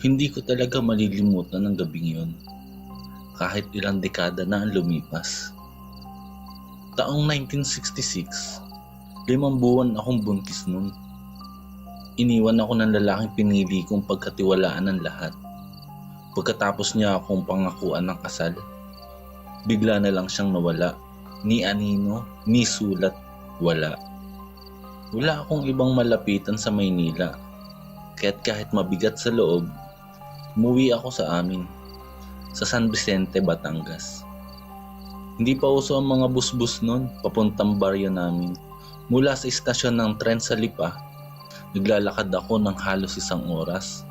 Hindi ko talaga malilimutan ang gabing yun. Kahit ilang dekada na ang lumipas. Taong 1966, limang buwan akong buntis nun. Iniwan ako ng lalaking pinili kong pagkatiwalaan ng lahat. Pagkatapos niya akong pangakuan ng kasal, bigla na lang siyang nawala. Ni anino, ni sulat, wala. Wala akong ibang malapitan sa Maynila. Kaya't kahit mabigat sa loob, umuwi ako sa amin, sa San Vicente, Batangas. Hindi pa uso ang mga bus-bus nun, papuntang baryo namin. Mula sa istasyon ng tren sa Lipa, naglalakad ako ng halos isang oras.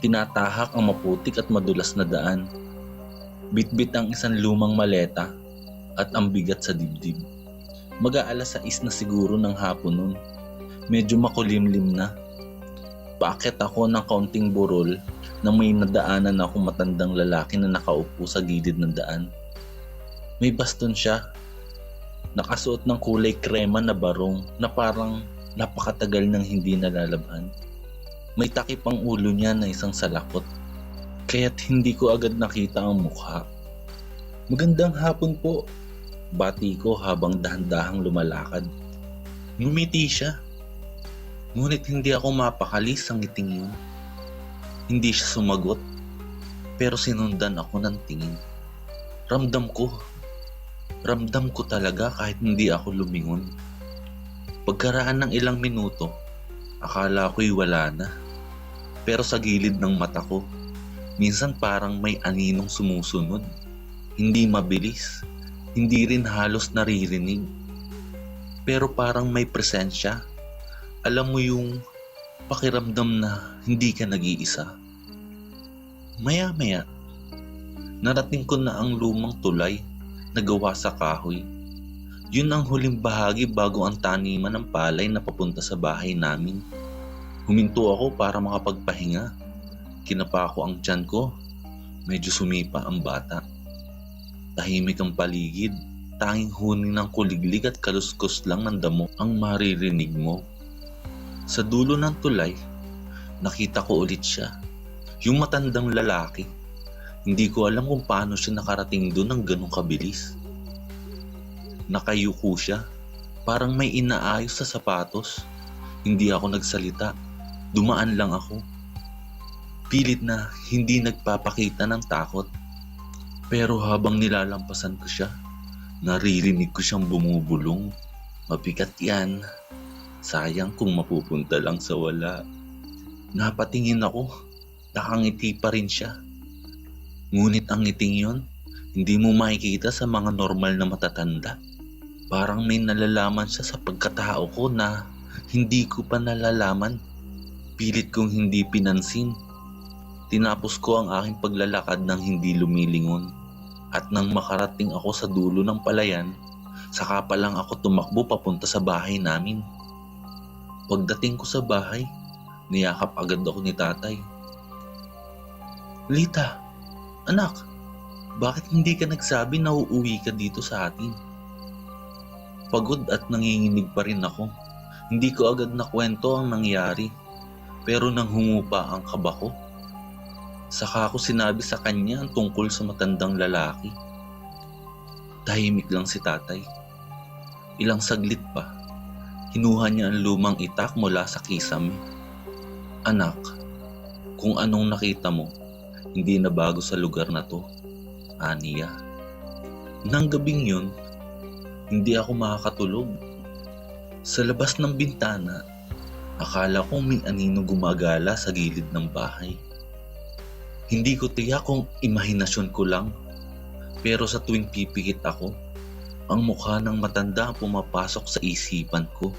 Tinatahak ang maputik at madulas na daan. Bitbit ang isang lumang maleta at ang bigat sa dibdib. Mag-aalas sais na siguro ng hapon nun. Medyo makulimlim na. Paakit ako ng kaunting burol na may nadaanan ako matandang lalaki na nakaupo sa gilid ng daan. May baston siya. Nakasuot ng kulay krema na barong na parang napakatagal nang hindi nalalabhan. May takip ang ulo niya na isang salakot. Kaya't hindi ko agad nakita ang mukha. Magandang hapon po. Bati ko habang dahan-dahang lumalakad. Ngumiti siya. Ngunit hindi ako mapakali sa ngiting yun. Hindi siya sumagot. Pero sinundan ako ng tingin. Ramdam ko. Ramdam ko talaga kahit hindi ako lumingon. Pagkaraan ng ilang minuto, akala ko'y wala na. Pero sa gilid ng mata ko, minsan parang may aninong sumusunod. Hindi mabilis, hindi rin halos naririnig. Pero parang may presensya. Alam mo yung pakiramdam na hindi ka nag-iisa. Maya-maya, narating ko na ang lumang tulay na gawa sa kahoy. Yun ang huling bahagi bago ang taniman ng palay na papunta sa bahay namin. Huminto ako para makapagpahinga. Kinapa ko ang tiyan ko. Medyo sumipa ang bata. Tahimik ang paligid. Tanging huni ng kuliglig at kaluskos lang ng damo ang maririnig mo. Sa dulo ng tulay, nakita ko ulit siya. Yung matandang lalaki. Hindi ko alam kung paano siya nakarating doon ng ganong kabilis. Nakayuko siya. Parang may inaayos sa sapatos. Hindi ako nagsalita. Dumaan lang ako. Pilit na hindi nagpapakita ng takot. Pero habang nilalampasan ko siya, naririnig ko siyang bumubulong. Mabigat yan. Sayang kung mapupunta lang sa wala. Napatingin ako. Nakangiti pa rin siya. Ngunit ang ngiting yon, hindi mo makikita sa mga normal na matatanda. Parang may nalalaman siya sa pagkatao ko na hindi ko pa nalalaman. Pilit kong hindi pinansin. Tinapos ko ang aking paglalakad ng hindi lumilingon. At nang makarating ako sa dulo ng palayan, saka pa lang ako tumakbo papunta sa bahay namin. Pagdating ko sa bahay, niyakap agad ako ni tatay. Lita, anak, bakit hindi ka nagsabi na uuwi ka dito sa atin? Pagod at nanginginig pa rin ako. Hindi ko agad nakwento ang nangyari. Pero nang humupa ang kaba ko, saka ako sinabi sa kanya ang tungkol sa matandang lalaki. Tahimik lang si tatay. Ilang saglit pa, kinuha niya ang lumang itak mula sa kisame. Anak, kung anong nakita mo, hindi na bago sa lugar na to. Aniya. Nang gabing yun, hindi ako makakatulog. Sa labas ng bintana, akala ko may anino gumagala sa gilid ng bahay. Hindi ko tiyak kung imahinasyon ko lang. Pero sa tuwing pipikit ako, ang mukha ng matanda ang pumapasok sa isipan ko.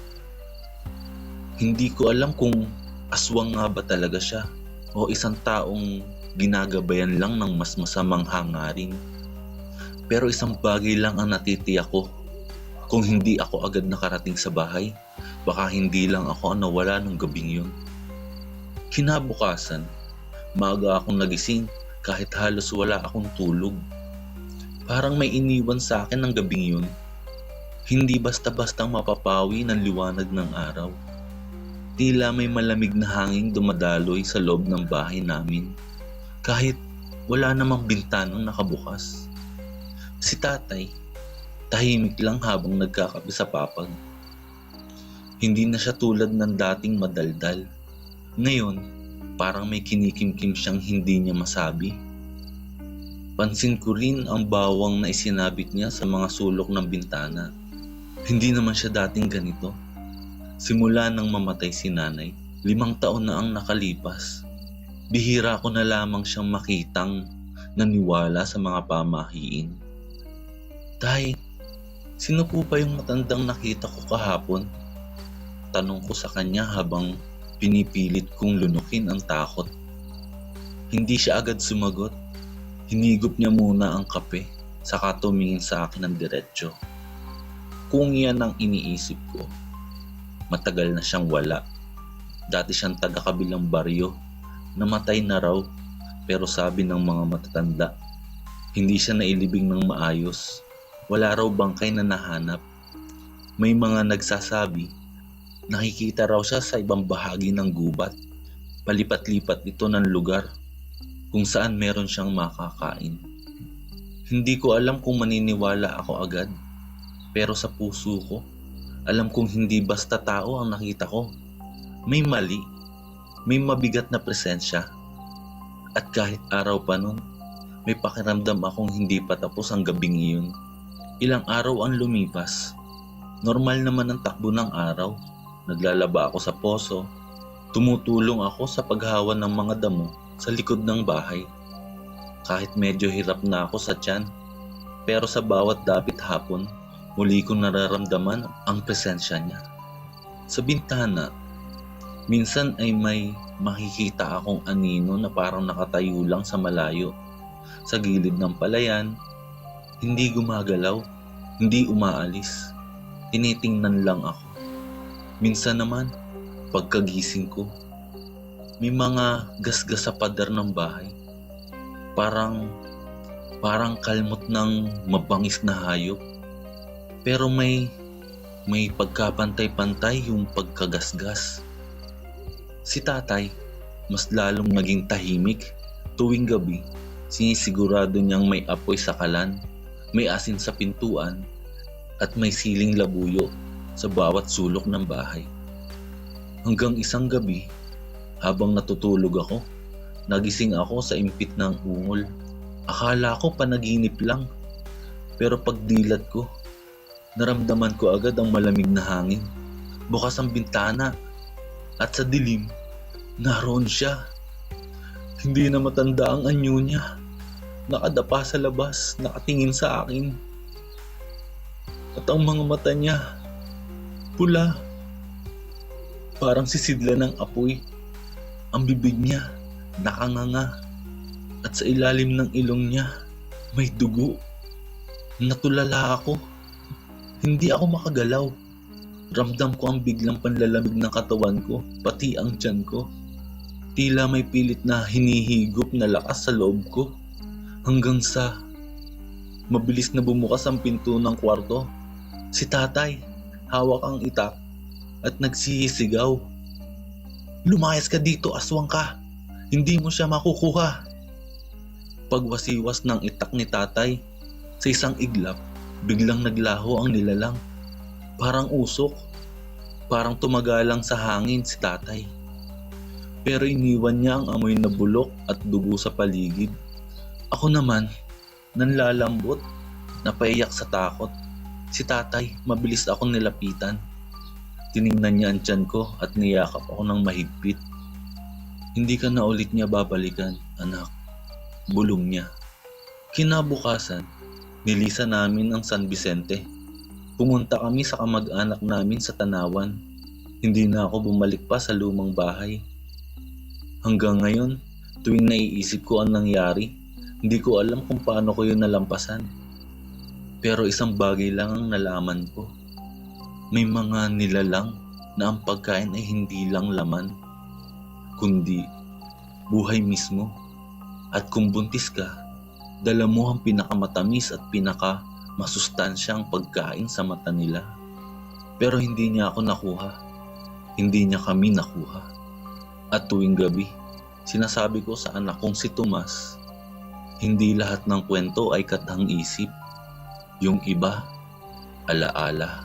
Hindi ko alam kung aswang nga ba talaga siya o isang taong ginagabayan lang ng mas masamang hangarin. Pero isang bagay lang ang natitiyak ko. Kung hindi ako agad nakarating sa bahay, baka hindi lang ako ang nawala ng gabing yun. Kinabukasan, maaga akong nagising kahit halos wala akong tulog. Parang may iniwan sa akin ng gabing yun. Hindi basta-bastang mapapawi ng liwanag ng araw. Tila may malamig na hanging dumadaloy sa loob ng bahay namin. Kahit wala namang bintanang nakabukas. Si tatay, tahimik lang habang nagkakape sa papag. Hindi na siya tulad ng dating madaldal. Ngayon, parang may kinikimkim siyang hindi niya masabi. Pansin ko rin ang bawang na isinabit niya sa mga sulok ng bintana. Hindi naman siya dating ganito. Simula nang mamatay si nanay, limang taon na ang nakalipas. Bihira ko na lamang siyang makitang naniwala sa mga pamahiin. Tay, sino po ba yung matandang nakita ko kahapon? Tanong ko sa kanya habang pinipilit kong lunukin ang takot. Hindi siya agad sumagot. Hinigop niya muna ang kape, saka tumingin sa akin ng diretsyo. Kung yan ang iniisip ko, matagal na siyang wala. Dati siyang taga-kabilang baryo, namatay na raw, pero sabi ng mga matatanda, hindi siya nailibing ng maayos. Wala raw bangkay na nahanap. May mga nagsasabi, nakikita raw siya sa ibang bahagi ng gubat. Palipat-lipat ito ng lugar kung saan meron siyang makakain. Hindi ko alam kung maniniwala ako agad, pero sa puso ko, alam kong hindi basta tao ang nakita ko. May mali, may mabigat na presensya. At kahit araw pa nun, may pakiramdam akong hindi pa tapos ang gabing iyon. Ilang araw ang lumipas. Normal naman ang takbo ng araw. Naglalaba ako sa poso. Tumutulong ako sa paghawa ng mga damo sa likod ng bahay. Kahit medyo hirap na ako sa tiyan, pero sa bawat dapit hapon, muli kong nararamdaman ang presensya niya. Sa bintana, minsan ay may makikita akong anino na parang nakatayo lang sa malayo. Sa gilid ng palayan, hindi gumagalaw, hindi umaalis. Tinitingnan lang ako. Minsan naman, pagkagising ko, may mga gasgas sa pader ng bahay. Parang parang kalmot ng mabangis na hayop. Pero may may pagkapantay-pantay yung pagkagasgas. Si tatay, mas lalong naging tahimik tuwing gabi. Sinisigurado niyang may apoy sa kalan, may asin sa pintuan, at may siling labuyo sa bawat sulok ng bahay. Hanggang isang gabi, habang natutulog ako, nagising ako sa impit ng ungol. Akala ko panaginip lang. Pero pagdilat ko, naramdaman ko agad ang malamig na hangin. Bukas ang bintana at sa dilim, naroon siya. Hindi na matanda ang anyo niya. Nakadapa sa labas, nakatingin sa akin. At ang mga mata niya, pula. Parang sisidla ng apoy. Ang bibig niya, nakanganga. At sa ilalim ng ilong niya, may dugo. Natulala ako. Hindi ako makagalaw. Ramdam ko ang biglang panlalamig ng katawan ko, pati ang tiyan ko. Tila may pilit na hinihigop na lakas sa loob ko. Hanggang sa mabilis na bumukas ang pinto ng kwarto. Si tatay, hawak ang itak at nagsisigaw. Lumayas ka dito, aswang ka. Hindi mo siya makukuha. Pagwasiwas ng itak ni tatay, sa isang iglap, biglang naglaho ang nilalang. Parang usok. Parang tumagalang sa hangin si tatay. Pero iniwan niya ang amoy na bulok at dugo sa paligid. Ako naman, nanlalambot, napaiyak sa takot. Si tatay, mabilis akong nilapitan. Tiningnan niya ang tiyan ko at niyakap ako ng mahigpit. Hindi ka na ulit niya babalikan, anak. Bulong niya. Kinabukasan, nilisa namin ang San Vicente. Pumunta kami sa kamag-anak namin sa Tanawan. Hindi na ako bumalik pa sa lumang bahay. Hanggang ngayon, tuwing naiisip ko ang nangyari, hindi ko alam kung paano ko yun nalampasan. Pero isang bagay lang ang nalaman ko may mga nilalang na ang pagkain ay hindi lang laman, kundi buhay mismo. At kung buntis ka, dala mo ang pinakamatamis at pinaka masustansyang pagkain sa mata nila. Pero hindi niya ako nakuha. hindi niya kami nakuha. At tuwing gabi, sinasabi ko sa anak kong si Tomas, hindi lahat ng kwento ay katang isip. Yung iba, alaala.